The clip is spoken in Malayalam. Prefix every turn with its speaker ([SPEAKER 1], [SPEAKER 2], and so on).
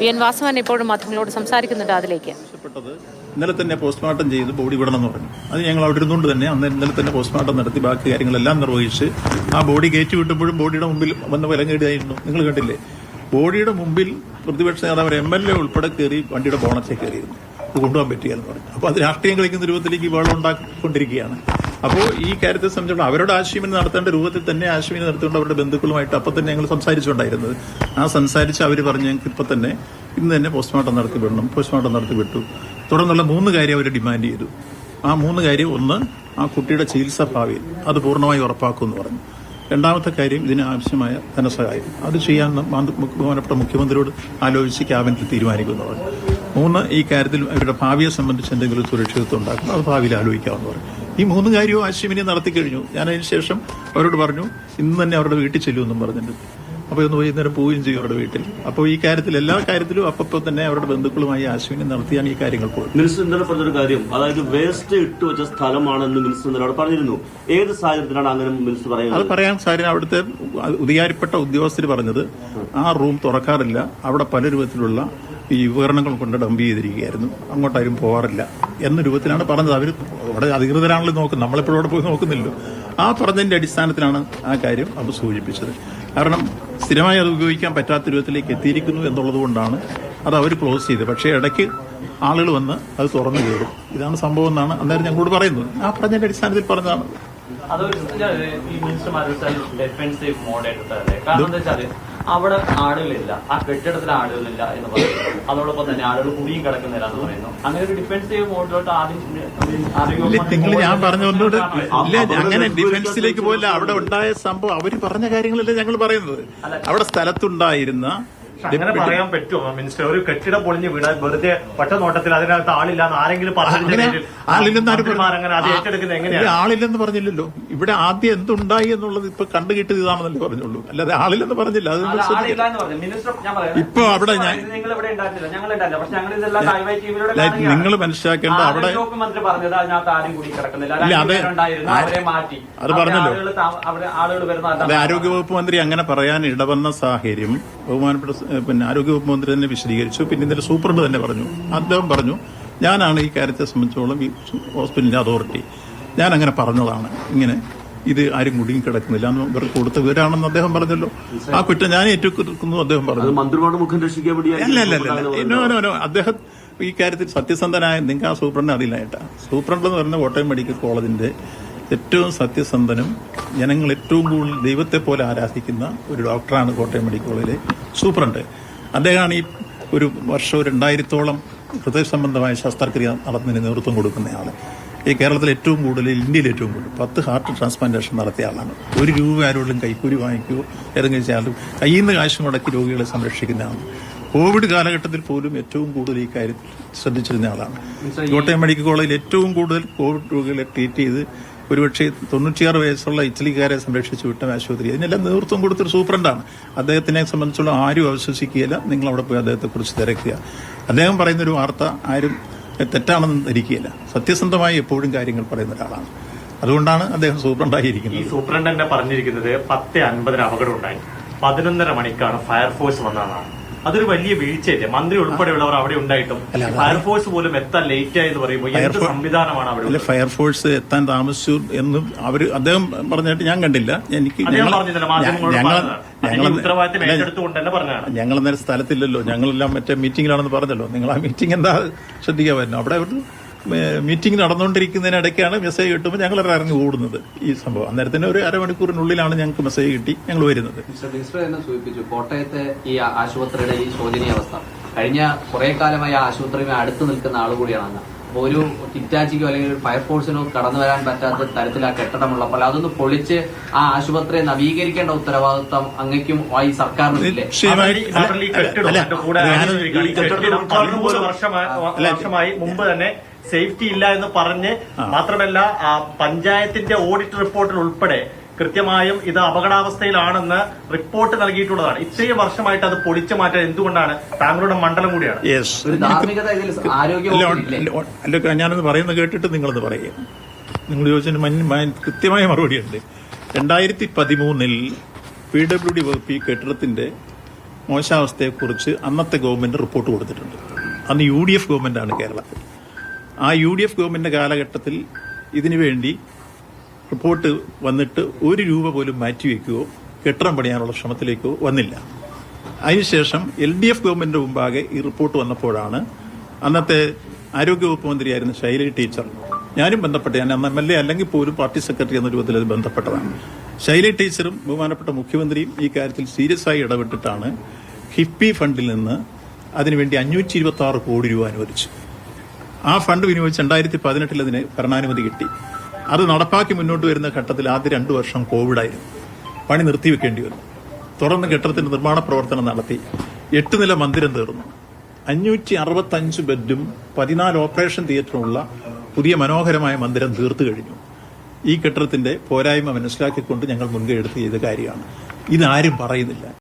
[SPEAKER 1] വി എൻ വാസവൻ ഇപ്പോഴും മാധ്യമങ്ങളോട് സംസാരിക്കുന്നുണ്ട് അതിലേക്ക്.
[SPEAKER 2] ഇന്നലെ തന്നെ പോസ്റ്റ്മോർട്ടം ചെയ്ത് ബോഡി വിടണം എന്ന് പറഞ്ഞു. അത് ഞങ്ങൾ അവിടെ ഇരുന്നുകൊണ്ട് തന്നെ അന്ന് ഇന്നലെ തന്നെ പോസ്റ്റ്മോർട്ടം നടത്തി ബാക്കി കാര്യങ്ങളെല്ലാം നിർവഹിച്ച് ആ ബോഡി കയറ്റി വിട്ടപ്പോഴും ബോഡിയുടെ മുമ്പിൽ വന്ന വിലങ്ങേടിയായിരുന്നു നിങ്ങൾ കണ്ടില്ലേ? ബോഡിയുടെ മുമ്പിൽ പ്രതിപക്ഷ നേതാവ് എം എൽ എ ഉൾപ്പെടെ കയറി വണ്ടിയുടെ ബോണറ്റിൽ കയറിയിരുന്നു. അത് കൊണ്ടുപോകാൻ പറ്റിയെന്ന് പറഞ്ഞു. അപ്പോൾ അത് രാഷ്ട്രീയം കളിക്കുന്ന രൂപത്തിലേക്ക് വെള്ളം ഉണ്ടാക്കിക്കൊണ്ടിരിക്കുകയാണ് അപ്പോൾ ഈ കാര്യത്തെ സംബന്ധിച്ചിടത്തോളം അവരുടെ ആശയവിനിമയം നടത്തേണ്ട രൂപത്തിൽ തന്നെ ആശയവിനിമയം നടത്തിക്കൊണ്ട് അവരുടെ ബന്ധുക്കളുമായിട്ട് അപ്പം തന്നെ ഞങ്ങൾ സംസാരിച്ചുകൊണ്ടായിരുന്നത്. ആ സംസാരിച്ച് അവർ പറഞ്ഞ് ഞങ്ങൾക്ക് ഇപ്പം തന്നെ ഇന്ന് തന്നെ പോസ്റ്റ്മോർട്ടം നടത്തി വിടണം പോസ്റ്റ്മോർട്ടം നടത്തി വിട്ടു. തുടർന്നുള്ള മൂന്ന് കാര്യം അവർ ഡിമാൻഡ് ചെയ്തു. ആ മൂന്ന് കാര്യം ഒന്ന് ആ കുട്ടിയുടെ ചികിത്സ ഭാവിയിൽ അത് പൂർണമായി ഉറപ്പാക്കുമെന്ന് പറഞ്ഞു. രണ്ടാമത്തെ കാര്യം ഇതിന് ആവശ്യമായ ധനസഹായം. അത് ചെയ്യാൻ ബഹുമാനപ്പെട്ട മുഖ്യമന്ത്രിയോട് ആലോചിച്ച് ക്യാബിനറ്റ് തീരുമാനിക്കുമെന്ന് പറഞ്ഞു. മൂന്ന് ഈ കാര്യത്തിൽ അവരുടെ ഭാവിയെ സംബന്ധിച്ച് എന്തെങ്കിലും സുരക്ഷിതത്വം ഉണ്ടാക്കും അത് ഭാവിയിൽ ആലോചിക്കാമെന്ന് പറഞ്ഞു. ഈ മൂന്ന് കാര്യവും ആശയവിനിമയം നടത്തി കഴിഞ്ഞു. ഞാൻ അതിന് ശേഷം അവരോട് പറഞ്ഞു ഇന്ന് തന്നെ അവരുടെ വീട്ടിൽ ചെല്ലുമെന്നും പറഞ്ഞിട്ടുണ്ട് അപ്പോൾ ഇന്ന് വൈകുന്നേരം പോവുകയും ചെയ്യും അവരുടെ വീട്ടിൽ. അപ്പോൾ ഈ കാര്യത്തിൽ എല്ലാ കാര്യത്തിലും അപ്പപ്പോൾ തന്നെ അവരുടെ ബന്ധുക്കളുമായി ആശയവിനിമയം നടത്തിയാണ് ഈ കാര്യങ്ങൾ പോയത്.
[SPEAKER 3] മിനിസ്റ്റർ ഇന്നലെ പറഞ്ഞൊരു കാര്യം അതായത് വേസ്റ്റ് ഇട്ട് വെച്ച സ്ഥലമാണെന്ന് മിനിസ്റ്റർ ഇന്നലെ പറഞ്ഞിരുന്നു. ഏത് സാഹചര്യത്തിലാണ് അങ്ങനെ മിനിസ്റ്റർ
[SPEAKER 2] അത്
[SPEAKER 3] പറയുന്നത്
[SPEAKER 2] പറയാൻ സാരം അവിടുത്തെ ഉദയാരിപ്പെട്ട ഉദ്യോഗസ്ഥർ പറഞ്ഞത് ആ റൂം തുറക്കാറില്ല. അവിടെ പല രൂപത്തിലുള്ള ഈ ഉപകരണങ്ങൾ കൊണ്ട് ഡംപ് ചെയ്തിരിക്കുകയായിരുന്നു. അങ്ങോട്ടാരും പോകാറില്ല എന്ന രൂപത്തിലാണ് പറഞ്ഞത്. അവർ അവിടെ അധികൃതരാണല്ലോ നോക്കുന്നത് നമ്മളിപ്പോഴും അവിടെ പോയി നോക്കുന്നില്ലോ ആ പറഞ്ഞതിന്റെ അടിസ്ഥാനത്തിലാണ് ആ കാര്യം അവർ സൂചിപ്പിച്ചത്. കാരണം സ്ഥിരമായി അത് ഉപയോഗിക്കാൻ പറ്റാത്ത രൂപത്തിലേക്ക് എത്തിയിരിക്കുന്നു എന്നുള്ളത് കൊണ്ടാണ് അത് അവർ ക്ലോസ് ചെയ്തത്. പക്ഷേ ഇടയ്ക്ക് ആളുകൾ വന്ന് അത് തുറന്നു കയറും ഇതാണ് സംഭവം എന്നാണ് അന്നേരം ഞങ്ങളോട് പറയുന്നത്. ആ പറഞ്ഞതിന്റെ അടിസ്ഥാനത്തിൽ പറഞ്ഞതാണ്.
[SPEAKER 4] അതൊരു ഈ മിനിസ്റ്റർമാർ ഡിഫൻസീവ് മോഡായിട്ട് കാരണം എന്താ വെച്ചാൽ അവിടെ ആളുകളില്ല ആ കെട്ടിടത്തിൽ ആളുകളില്ല എന്ന് പറയുന്നു അതോടൊപ്പം തന്നെ ആളുകൾ കുടിയും കിടക്കുന്നില്ല എന്ന് പറയുന്നു അങ്ങനെ ഒരു ഡിഫൻസീവ് മോഡിലോട്ട് ആദ്യം
[SPEAKER 2] ഞാൻ പറഞ്ഞ ഇല്ല അങ്ങനെ ഡിഫൻസിലേക്ക് പോയില്ല അവിടെ ഉണ്ടായ സംഭവം അവർ പറഞ്ഞ കാര്യങ്ങളല്ലേ ഞങ്ങൾ പറയുന്നത് അവിടെ സ്ഥലത്തുണ്ടായിരുന്ന
[SPEAKER 5] അങ്ങനെ പറയാൻ പറ്റുമോ? മിനിസ്റ്റർ ഒരു കെട്ടിടം പൊളിഞ്ഞ് വീണാൽ വെറുതെ പട്ട നോട്ടത്തിൽ അതിനകത്ത് ആളില്ലാന്ന് ആരെങ്കിലും
[SPEAKER 2] പറഞ്ഞിട്ടുണ്ടെങ്കിൽ
[SPEAKER 5] പറഞ്ഞു
[SPEAKER 2] ആളില്ലെന്ന് പറഞ്ഞില്ലല്ലോ. ഇവിടെ ആദ്യം എന്തുണ്ടായി എന്നുള്ളത് ഇപ്പൊ കണ്ടു കിട്ടിയത് ഇതാണെന്നല്ലേ പറഞ്ഞുള്ളൂ. അല്ലാതെ ആളില്ലെന്ന് പറഞ്ഞില്ല. അത് ഇപ്പൊ അവിടെ ഞാൻ-
[SPEAKER 4] നിങ്ങൾ ഇവിടെ ഉണ്ടായിരുന്നില്ല ഞങ്ങൾ ഉണ്ടായില്ല പക്ഷെ ഞങ്ങൾ ഇതെല്ലാം ലൈവായി ടിവിയിലൂടെ
[SPEAKER 2] ലൈ- നിങ്ങൾ മനസ്സിലാക്കേണ്ട അവിടെ-
[SPEAKER 4] ആരോഗ്യ മന്ത്രി പറഞ്ഞത് അതിനകത്ത് ആരും കൂടി കിടക്കുന്നില്ല.
[SPEAKER 2] ഇല്ല, അത്.
[SPEAKER 4] രണ്ടുപേരുണ്ടായിരുന്നു മാറ്റി.
[SPEAKER 2] അത് പറഞ്ഞല്ലോ. ആരോഗ്യവകുപ്പ് മന്ത്രി അങ്ങനെ പറയാൻ ഇടവന്ന സാഹചര്യം ബഹുമാനപ്പെട്ട പിന്നെ ആരോഗ്യവകുപ്പ് മന്ത്രി തന്നെ വിശദീകരിച്ചു. പിന്നെ ഇന്നലെ സൂപ്രണ്ട് തന്നെ പറഞ്ഞു. അദ്ദേഹം പറഞ്ഞു ഞാനാണ് ഈ കാര്യത്തെ സംബന്ധിച്ചോളം ഈ ഹോസ്പിറ്റലിന്റെ അതോറിറ്റി. ഞാൻ അങ്ങനെ പറഞ്ഞതാണ്. ഇങ്ങനെ ഇത് ആരും കുടുങ്ങി കിടക്കുന്നില്ല എന്ന് ഇവർക്ക് കൊടുത്ത വിവരാണെന്ന് അദ്ദേഹം പറഞ്ഞല്ലോ. ആ കുറ്റം ഞാൻ ഏറ്റുക്കുന്നു അദ്ദേഹം പറഞ്ഞു.
[SPEAKER 3] മന്ത്രിമാരുടെ മുഖം രക്ഷിക്കാൻ
[SPEAKER 2] അല്ല അല്ല അല്ല അദ്ദേഹം ഈ കാര്യത്തിൽ സത്യസന്ധനായ നിങ്ങൾക്ക് ആ സൂപ്രണ്ടിനെ അറിയില്ല ഏട്ടാ. സൂപ്രണ്ട് എന്ന് പറയുന്ന കോട്ടയം മെഡിക്കൽ കോളേജിന്റെ ഏറ്റവും സത്യസന്ധനും ജനങ്ങൾ ഏറ്റവും കൂടുതൽ ദൈവത്തെ പോലെ ആരാധിക്കുന്ന ഒരു ഡോക്ടറാണ് കോട്ടയം മെഡിക്കൽ കോളേജിലെ സൂപ്രണ്ട്. അദ്ദേഹമാണ് ഈ ഒരു വർഷം രണ്ടായിരത്തോളം ഹൃദയ സംബന്ധമായ ശസ്ത്രക്രിയ നടത്തുന്നതിന് നേതൃത്വം കൊടുക്കുന്ന ആൾ ഈ കേരളത്തിൽ ഏറ്റവും കൂടുതൽ ഇന്ത്യയിൽ ഏറ്റവും കൂടുതൽ പത്ത് ഹാർട്ട് ട്രാൻസ്പ്ലാന്റേഷൻ നടത്തിയ ആളാണ്. ഒരു രൂപ ആരോടും കൈക്കൂലി വാങ്ങിക്കുകയോ ഏതെങ്കിലും ചെയ്യാലും കയ്യിൽ നിന്ന് കാശ് മുടക്കി രോഗികളെ സംരക്ഷിക്കുന്ന ആളാണ് കോവിഡ് കാലഘട്ടത്തിൽ പോലും ഏറ്റവും കൂടുതൽ ഈ കാര്യത്തിൽ ശ്രദ്ധിച്ചിരുന്ന ആളാണ്. കോട്ടയം മെഡിക്കൽ കോളേജിൽ ഏറ്റവും കൂടുതൽ കോവിഡ് രോഗികളെ ട്രീറ്റ് ചെയ്ത് ഒരുപക്ഷെ തൊണ്ണൂറ്റിയാറ് വയസ്സുള്ള ഇറ്റലിക്കാരെ സംരക്ഷിച്ചു വിട്ട ആശുപത്രി. അതിനെല്ലാം നേതൃത്വം കൊടുത്തൊരു സൂപ്രണ്ടാണ്. അദ്ദേഹത്തിനെ സംബന്ധിച്ചുള്ള ആരും അവിശ്വസിക്കുകയില്ല. നിങ്ങൾ അവിടെ പോയി അദ്ദേഹത്തെ കുറിച്ച് തിരക്കുക. അദ്ദേഹം പറയുന്നൊരു വാർത്ത ആരും തെറ്റാണെന്ന് ധരിക്കുകയില്ല. സത്യസന്ധമായി എപ്പോഴും കാര്യങ്ങൾ പറയുന്ന ഒരാളാണ്. അതുകൊണ്ടാണ് അദ്ദേഹം
[SPEAKER 5] ഈ
[SPEAKER 2] സൂപ്രണ്ടായിരിക്കുന്നത്
[SPEAKER 5] സൂപ്രണ്ട് തന്നെ പറഞ്ഞിരിക്കുന്നത് പത്ത് അൻപതിന് അപകടം ഉണ്ടായി. പതിനൊന്നര മണിക്കാണ് ഫയർഫോഴ്സ് വന്നതാണ് അതൊരു വലിയ വീഴ്ചയല്ലേ? മന്ത്രി ഉൾപ്പെടെയുള്ളവർ അവിടെ ഉണ്ടായിട്ടും ഫയർഫോഴ്സ് പോലും എത്താൻ ലേറ്റ് ആയെന്ന് പറയുമ്പോൾ എന്ത് സംവിധാനമാണ് അവിടെ
[SPEAKER 2] ഫയർഫോഴ്സ് എത്താൻ താമസിച്ചു എന്ന് അവർ അദ്ദേഹം പറഞ്ഞിട്ട് ഞാൻ കണ്ടില്ല. എനിക്ക് ഞങ്ങൾ- അന്നേരം സ്ഥലത്തില്ലല്ലോ. ഞങ്ങളെല്ലാം മറ്റേ മീറ്റിംഗിലാണെന്ന് പറഞ്ഞല്ലോ. നിങ്ങൾ ആ മീറ്റിംഗ് എന്താ ശ്രദ്ധിക്കാമായിരുന്നു അവിടെ ഒരു മീറ്റിംഗ് നടന്നുകൊണ്ടിരിക്കുന്നതിനിടയ്ക്കാണ് മെസ്സേജ് കിട്ടുമ്പോൾ ഞങ്ങൾ ഇറങ്ങി ഓടുന്നത് ഈ സംഭവം. അന്നേരത്തിന് ഒരു അരമണിക്കൂറിനുള്ളിലാണ് ഞങ്ങൾക്ക് മെസ്സേജ് കിട്ടി ഞങ്ങൾ വരുന്നത്.
[SPEAKER 6] സൂചിപ്പിച്ചു കോട്ടയത്തെ ഈ ആശുപത്രിയുടെ ഈ ശോചനീയ അവസ്ഥ. കഴിഞ്ഞ കുറെ കാലമായി ആ ആശുപത്രിയുമായി അടുത്ത് നിൽക്കുന്ന ആൾ കൂടിയാണ് അങ്ങ് അപ്പൊ ഒരു ഹിറ്റാച്ചിക്കോ അല്ലെങ്കിൽ ഒരു ഫയർഫോഴ്സിനോ കടന്നു വരാൻ പറ്റാത്ത തരത്തിൽ ആ കെട്ടിടമുള്ളപ്പോൾ അതൊന്ന് പൊളിച്ച് ആ ആശുപത്രിയെ നവീകരിക്കേണ്ട ഉത്തരവാദിത്വം അങ്ങേക്കും ഈ സർക്കാരിനില്ലേ
[SPEAKER 5] വർഷമായി മുമ്പ് തന്നെ സേഫ്റ്റി ഇല്ല എന്ന് പറഞ്ഞ് മാത്രമല്ല ആ പഞ്ചായത്തിന്റെ ഓഡിറ്റ് റിപ്പോർട്ടിൽ ഉൾപ്പെടെ കൃത്യമായും ഇത് അപകടാവസ്ഥയിലാണെന്ന് റിപ്പോർട്ട് നൽകിയിട്ടുള്ളതാണ്. ഇത്രയും വർഷമായിട്ട് അത് പൊളിച്ചു മാറ്റാൻ എന്തുകൊണ്ടാണ്? താങ്കളുടെ മണ്ഡലം കൂടിയാണ്.
[SPEAKER 2] ഞാനത് പറയുന്നത് കേട്ടിട്ട് നിങ്ങളത് പറയുക. നിങ്ങൾ ചോദിച്ചതിന് കൃത്യമായ മറുപടിയുണ്ട്. രണ്ടായിരത്തി പതിമൂന്നിൽ പി ഡബ്ല്യു ഡി വകുപ്പ് ഈ കെട്ടിടത്തിന്റെ മോശാവസ്ഥയെക്കുറിച്ച് അന്നത്തെ ഗവൺമെന്റ് റിപ്പോർട്ട് കൊടുത്തിട്ടുണ്ട്. അന്ന് യു ഡി എഫ് ഗവൺമെന്റാണ് കേരളത്തിൽ. ആ യു ഡി എഫ് ഗവൺമെന്റിന്റെ കാലഘട്ടത്തിൽ ഇതിനുവേണ്ടി റിപ്പോർട്ട് വന്നിട്ട് ഒരു രൂപ പോലും മാറ്റിവെക്കുകയോ കെട്ടിടം പണിയാനുള്ള ശ്രമത്തിലേക്കോ വന്നില്ല. അതിനുശേഷം എൽ ഡി എഫ് ഗവൺമെന്റിന്റെ മുമ്പാകെ ഈ റിപ്പോർട്ട് വന്നപ്പോഴാണ് അന്നത്തെ ആരോഗ്യവകുപ്പ് മന്ത്രിയായിരുന്ന ശൈലി ടീച്ചർ ഞാനും ബന്ധപ്പെട്ട ഞാൻ അന്ന് എം എൽ എ അല്ലെങ്കിൽ പോലും പാർട്ടി സെക്രട്ടറി എന്ന രൂപത്തിൽ അത് ബന്ധപ്പെട്ടതാണ്. ശൈലി ടീച്ചറും ബഹുമാനപ്പെട്ട മുഖ്യമന്ത്രിയും ഈ കാര്യത്തിൽ സീരിയസ് ആയി ഇടപെട്ടിട്ടാണ് ഹിപ്പി ഫണ്ടിൽ നിന്ന് അതിനുവേണ്ടി അഞ്ഞൂറ്റി ഇരുപത്തി ആറ് കോടി രൂപ അനുവദിച്ചു. ആ ഫണ്ട് വിനിയോഗിച്ച് രണ്ടായിരത്തി പതിനെട്ടിൽ അതിന് ഭരണാനുമതി കിട്ടി. അത് നടപ്പാക്കി മുന്നോട്ട് വരുന്ന ഘട്ടത്തിൽ ആദ്യ രണ്ടു വർഷം കോവിഡായിരുന്നു. പണി നിർത്തിവെക്കേണ്ടി വന്നു. തുടർന്ന് കെട്ടിടത്തിന്റെ നിർമ്മാണ പ്രവർത്തനം നടത്തി. എട്ട് നില മന്ദിരം തീർന്നു. അഞ്ഞൂറ്റി അറുപത്തഞ്ച് ബെഡും പതിനാല് ഓപ്പറേഷൻ തിയേറ്ററുമുള്ള പുതിയ മനോഹരമായ മന്ദിരം തീർത്തു കഴിഞ്ഞു. ഈ കെട്ടിടത്തിന്റെ പോരായ്മ മനസ്സിലാക്കിക്കൊണ്ട് ഞങ്ങൾ മുൻകൈ എടുത്ത് ചെയ്ത കാര്യമാണ്. ഇതാരും പറയുന്നില്ല.